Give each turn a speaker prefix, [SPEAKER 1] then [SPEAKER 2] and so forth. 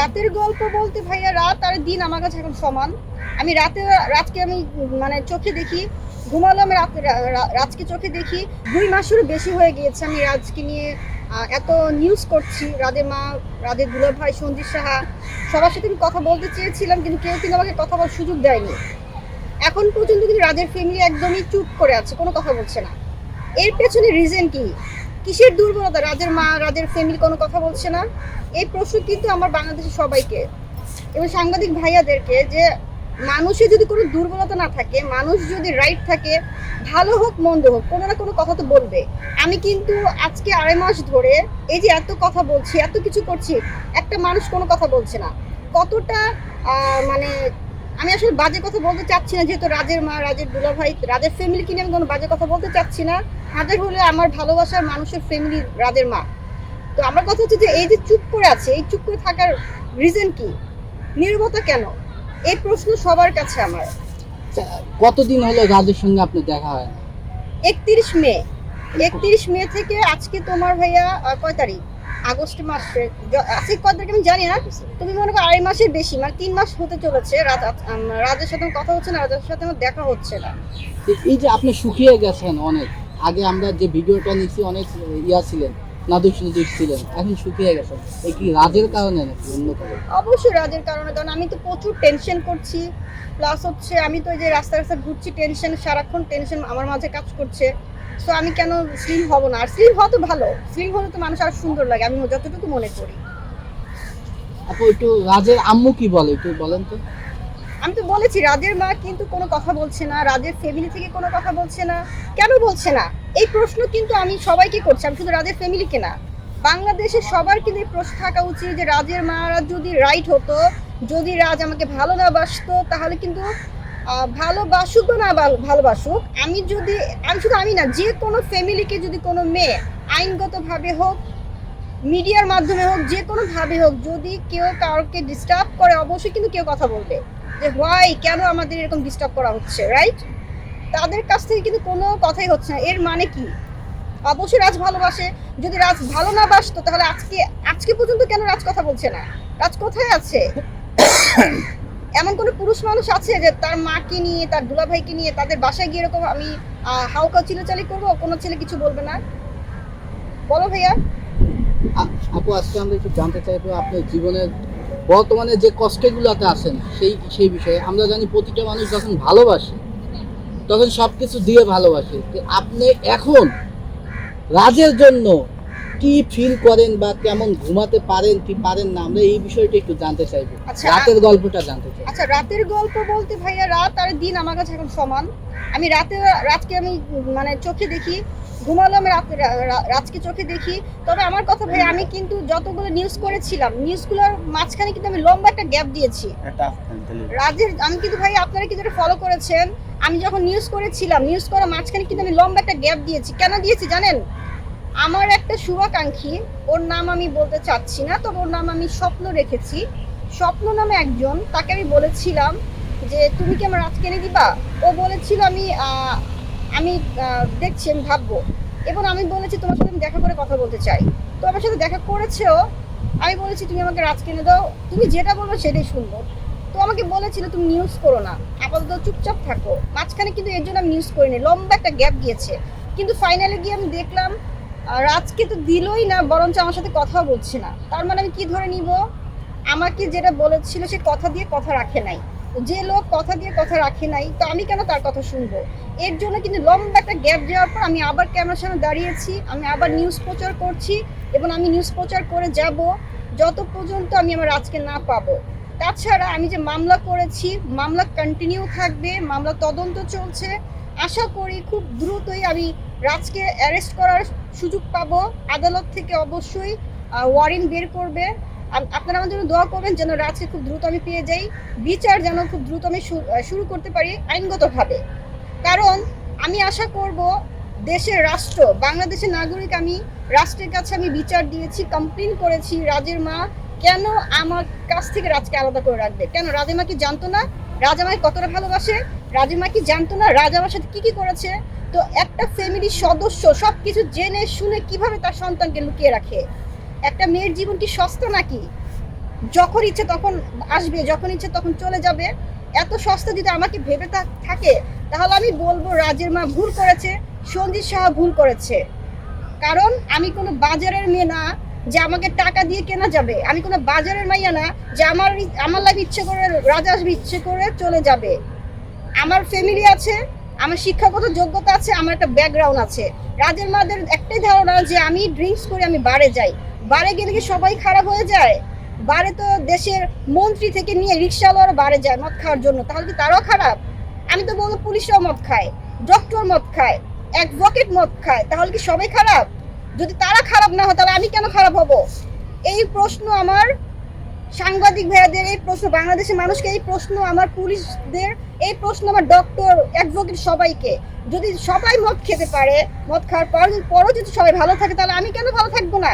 [SPEAKER 1] রাতের গল্প বলতে ভাইয়া রাত আর দিন আমার কাছে এখন সমান। আমি রাতে, রাতকে আমি মানে চোখে দেখি ঘুমালো আমি রাতে রাজকে চোখে দেখি। দুই মাসেরও বেশি হয়ে গিয়েছে আমি রাজকে নিয়ে এত নিউজ করছি। রাধে মা, রাধে দুলা ভাই সঞ্জিত সাহা, সবার সাথে আমি কথা বলতে চেয়েছিলাম, কিন্তু কেউ কিন্তু আমাকে কথা বলার সুযোগ দেয়নি। এখন পর্যন্ত কিন্তু রাজের ফ্যামিলি একদমই চুপ করে আছে, কোনো কথা বলছে না। এর পেছনে রিজন কি? কিসের দুর্বলতা? রাজের মা, রাজের ফ্যামিলি কোনো কথা বলছে না? এই প্রশ্ন কিন্তু আমার বাংলাদেশের সবাইকে এবং সাংবাদিক ভাইয়াদেরকে যে মানুষের যদি কোনো দুর্বলতা না থাকে, মানুষ যদি রাইট থাকে, ভালো হোক, মন্দ হোক, কোনো না কোনো কথা তো বলবে। আমি কিন্তু আজকে আড়াই মাস ধরে এই যে এত কথা বলছি, এত কিছু করছি, একটা মানুষ কোনো কথা বলছে না। কতটা মানে আমি আসলে বাজে কথা বলতে চাচ্ছি না যেহেতু রাজের মা রাজের দুলা ভাই রাজের ফ্যামিলিকে নিয়ে আমি কোনো বাজে কথা বলতে চাচ্ছি না। হাজার হলে আমার ভালোবাসার মানুষের ফ্যামিলি রাজের মা। তো আমার কথা হচ্ছে যে এই যে চুপ করে আছে এই চুপ করে থাকার রিজন কি? নীরবতা কেন? এই প্রশ্ন সবার কাছে আমার।
[SPEAKER 2] আচ্ছা, কতদিন হলো রাজের সঙ্গে আপনার দেখা হয়
[SPEAKER 1] একত্রিশ মে একত্রিশ মে থেকে আজকে তোমার ভাইয়া কয় তারিখ? আগস্ট মাসে য- আজকে আমি জানি না। তুমি মনে করো আড়াই মাসের বেশি মানে তিন মাস হতে চলেছে। রাজের সাথে কথা হচ্ছে না রাজের সাথে আমার দেখা হচ্ছে না।
[SPEAKER 2] এই যে আপনি শুকিয়ে গেছেন অনেক আগে আমরা যে ভিডিওটা নিচ্ছি অনেক ইয়া ছিলেন নাদুস নাদুস ছিলেন এখন শুকিয়ে গেছেন। এই কি রাজের কারণে নাকি অন্য কারণে?
[SPEAKER 1] অবশ্যই রাজের কারণে কারণ আমি তো প্রচুর টেনশন করছি। প্লাস হচ্ছে আমি তো এই যে রাস্তা রাস্তা ঘুরছি টেনশন সারাক্ষণ টেনশন আমার মাঝে কাজ করছে। সো আমি কেন স্লিম হব না? আর স্লিম হওয়া তো ভালো। স্লিম হলে তো মানুষ আর সুন্দর লাগে আমি যতটুকু মনে করি।
[SPEAKER 2] আপু একটু রাজের আম্মু কি বলে একটু বলেন তো।
[SPEAKER 1] আমি তো বলেছি রাজের মা কিন্তু কোনো কথা বলছে না রাজের ফ্যামিলি থেকে কোনো কথা বলছে না। কেন বলছে না? এই প্রশ্ন কিন্তু আমি সবাইকে করছি আমি শুধু রাজের ফ্যামিলিকে না। বাংলাদেশের সবার কিন্তু এই প্রশ্ন থাকা উচিত যে রাজের মারা যদি রাইট হতো যদি রাজ আমাকে ভালো না বাসতো তাহলে কিন্তু ভালোবাসুক বা না ভালো- ভালোবাসুক, আমি যদি আমি শুধু আমি না, যে কোনো ফ্যামিলিকে যদি কোনো মেয়ে আইনগতভাবে হোক, মিডিয়ার মাধ্যমে হোক, যে কোনো ভাবে হোক, যদি কেউ কাউকে ডিস্টার্ব করে, অবশ্যই কিন্তু কেউ কথা বলবে। যে হোয়াই কেন আমাদের এরকম ডিস্টার্ব করা হচ্ছে? রাইট তাদের কাছ থেকে কিন্তু কোনো কথাই হচ্ছে না। এর মানে কি? অবশ্যই রাজ ভালোবাসে। যদি রাজ ভালো না বাসতো, তাহলে আজকে আজকে পর্যন্ত কেন রাজ কথা বলছে না? রাজ কোথায় আছে? এমন কোনো পুরুষ মানুষ আছে যে তার মাকে নিয়ে, তার দুলাভাইকে নিয়ে তাদের বাসায় গিয়ে এরকম আমি হাউকা চিলাচালি করব কোনো ছেলে কিছু বলবে না? বলো ভাইয়া।
[SPEAKER 2] আপু, আজকে আমরা একটু জানতে চাইব আপনার জীবনের বর্তমানে যে কষ্টগুলোতে আছেন, সেই সেই বিষয়ে। আমরা জানি প্রতিটা মানুষ যখন ভালোবাসে, তখন সব কিছু দিয়ে ভালোবাসে। আপনি এখন রাজের জন্য কি ফিল করেন বা কেমন ঘুমাতে পারেন কি পারেন না আমরা এই বিষয়টা একটু জানতে চাইব।
[SPEAKER 1] আচ্ছা,
[SPEAKER 2] রাতের গল্পটা জানতে চাই।
[SPEAKER 1] আচ্ছা রাতের গল্প বলতে ভাইয়া রাত আর দিন আমার কাছে এখন সমান। আমি রাতে রাতকে আমি মানে চোখে দেখি ঘুমালাম রাতে রা- রা- রাতকে চোখে দেখি। তবে আমার কথা ভাই আমি কিন্তু যতগুলো নিউজ করেছিলাম নিউজগুলোর মাঝখানে কিন্তু আমি লম্বা একটা গ্যাপ দিয়েছি। রাজের আমি কিন্তু ভাই আপনারা কিন্তু ফলো করেছেন আমি যখন নিউজ করেছিলাম নিউজ করার মাঝখানে কিন্তু আমি লম্বা একটা গ্যাপ দিয়েছি। কেন দিয়েছি জানেন? আমার একটা শুভাকাঙ্ক্ষী, ওর নাম আমি বলতে চাচ্ছি না, তবে ওর নাম আমি স্বপ্ন রেখেছি। স্বপ্ন নামে একজন, তাকে আমি বলেছিলাম যে, তুমি কি আমার রাজকে এনে দিবা? ও বলেছিল, আমি আমি দেখছি, আমি ভাববো। এবং আমি বলেছি, তোমার সাথে আমি দেখা করে কথা বলতে চাই। তো আমার সাথে দেখা করেছেও, আমি বলেছি, তুমি আমাকে রাজ কিনে দাও। তুমি যেটা বলবে সেটাই শুনব। তো আমাকে বলেছিল, তুমি নিউজ করো না। আপাতত চুপচাপ থাকো। মাঝখানে কিন্তু এর জন্য আমি নিউজ করিনি, লম্বা একটা গ্যাপ গিয়েছে। কিন্তু ফাইনালে গিয়ে আমি দেখলাম রাজকে তো দিলই না, বরঞ্চ আমার সাথে কথা বলছে না। তার মানে আমি কি ধরে নিব? আমাকে যেটা বলেছিল সে কথা দিয়ে কথা রাখে নাই। যে লোক কথা দিয়ে কথা রাখে নাই, তো আমি কেন তার কথা শুনব? এর জন্য কিন্তু লম্বা একটা গ্যাপ যাওয়ার পর আমি আবার ক্যামেরার সামনে দাঁড়িয়েছি, আমি আবার নিউজ প্রচার করছি এবং আমি নিউজ প্রচার করে যাব, যত পর্যন্ত আমি আমার রাজকে না পাবো। তাছাড়া আমি যে মামলা করেছি, মামলা কন্টিনিউ থাকবে, মামলা তদন্ত চলছে আশা করি খুব দ্রুতই আমি রাজকে অ্যারেস্ট করার সুযোগ পাবো। আদালত থেকে অবশ্যই ওয়ারেন্ট বের করবে। আপনারা আমার জন্য দোয়া করবেন যেন রাজকে খুব দ্রুত আমি পেয়ে যাই। বিচার যেন খুব দ্রুত আমি শুরু করতে পারি আইনগতভাবে। কারণ আমি আশা করব দেশের রাষ্ট্র, বাংলাদেশের নাগরিক আমি, রাষ্ট্রের কাছে আমি বিচার দিয়েছি কমপ্লেন করেছি, রাজের মা কেন আমার কাছ থেকে রাজকে আলাদা করে রাখবে? কেন রাজের মা কি জানতো না? রাজ আমাকে কতটা ভালোবাসে? রাজের মা কি জানতো না? রাজ সাথে কি কি করেছে? তো একটা ফ্যামিলির সদস্য সব কিছু জেনে, শুনে কীভাবে তার সন্তানকে লুকিয়ে রাখে? একটা মেয়ের জীবন কি সস্তা নাকি? যখন ইচ্ছে তখন আসবে, যখন ইচ্ছে তখন চলে যাবে। এত সস্তা যদি আমাকে ভেবে থাকে, তাহলে আমি বলব রাজের মা ভুল করেছে, সঞ্জিত সাহা ভুল করেছে। কারণ আমি কোনো বাজারের মেয়ে না যে আমাকে টাকা দিয়ে কেনা যাবে। আমি কোনো বাজারের মাইয়া না যে আমার আমার লাইফ ইচ্ছে করে রাজা আসবে, ইচ্ছে করে চলে যাবে। আমার ফ্যামিলি আছে, আমার শিক্ষাগত যোগ্যতা আছে, আমার একটা ব্যাকগ্রাউন্ড আছে। রাজের মাদের একটাই ধারণা যে আমি ড্রিঙ্কস করে আমি বারে যাই। বারে গেলে কি সবাই খারাপ হয়ে যায়? বারে তো দেশের মন্ত্রী থেকে নিয়ে রিক্সাওয়ালারা বারে যায় মদ খাওয়ার জন্য, তাহলে কি তারাও খারাপ? আমি তো বলব পুলিশরাও মদ খায় ডক্টর মদ খায় অ্যাডভোকেট মদ খায়, তাহলে কি সবাই খারাপ? যদি তারা খারাপ না হয়, তাহলে আমি কেন খারাপ হব? এই প্রশ্ন আমার সাংবাদিক ভাইয়াদের এই প্রশ্ন, বাংলাদেশের মানুষকে এই প্রশ্ন, আমার পুলিশদের এই প্রশ্ন, আমার ডক্টর অ্যাডভোকেট সবাইকে। যদি সবাই মদ খেতে পারে, মদ খাওয়ার পর, পরও যদি সবাই ভালো থাকে, তাহলে আমি কেন ভালো থাকব না?